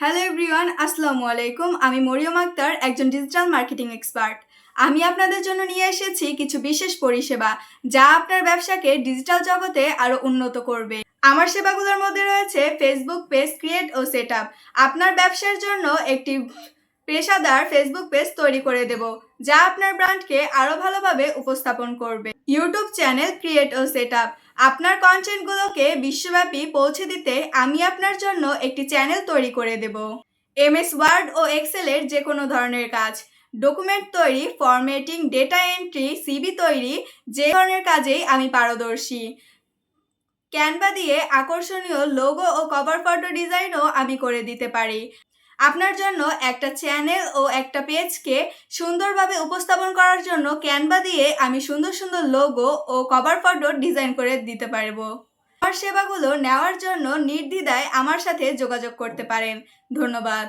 Hello everyone আসসালামু আলাইকুম। আমি মরিয়ম আক্তার, একজন ডিজিটাল মার্কেটিং এক্সপার্ট আমি আপনাদের জন্য নিয়ে এসেছি কিছু বিশেষ পরিষেবা যা আপনার ব্যবসাকে ডিজিটাল জগতে আরও উন্নত করবে। আমার সেবাগুলোর মধ্যে রয়েছে ফেসবুক পেজ ক্রিয়েট ও সেট আপনার ব্যবসার জন্য একটি পেশাদার ফেসবুক পেজ তৈরি করে দেব, যা আপনার ব্র্যান্ডকে আরও ভালোভাবে উপস্থাপন করবে। ইউটিউব চ্যানেল ক্রিয়েট ও সেট আপ আপনার কন্টেন্টগুলোকে বিশ্বব্যাপী পৌঁছে দিতে আমি আপনার জন্য একটি চ্যানেল তৈরি করে দেব। এমএস ওয়ার্ড ও এক্সেলের যে কোনো ধরনের কাজ। ডকুমেন্ট তৈরি ফরম্যাটিং ডেটা এন্ট্রি সিবি তৈরি, যে ধরনের কাজেই আমি পারদর্শী। ক্যানভা দিয়ে আকর্ষণীয় লোগো ও কভার ফটো ডিজাইনও আমি করে দিতে পারি। আপনার জন্য একটা চ্যানেল ও একটা পেজকে সুন্দরভাবে উপস্থাপন করার জন্য ক্যানভা দিয়ে আমি সুন্দর সুন্দর লোগো ও কভার ফটো ডিজাইন করে দিতে পারব। আমার সেবাগুলো নেওয়ার জন্য নির্দ্বিধায় আমার সাথে যোগাযোগ করতে পারেন। ধন্যবাদ।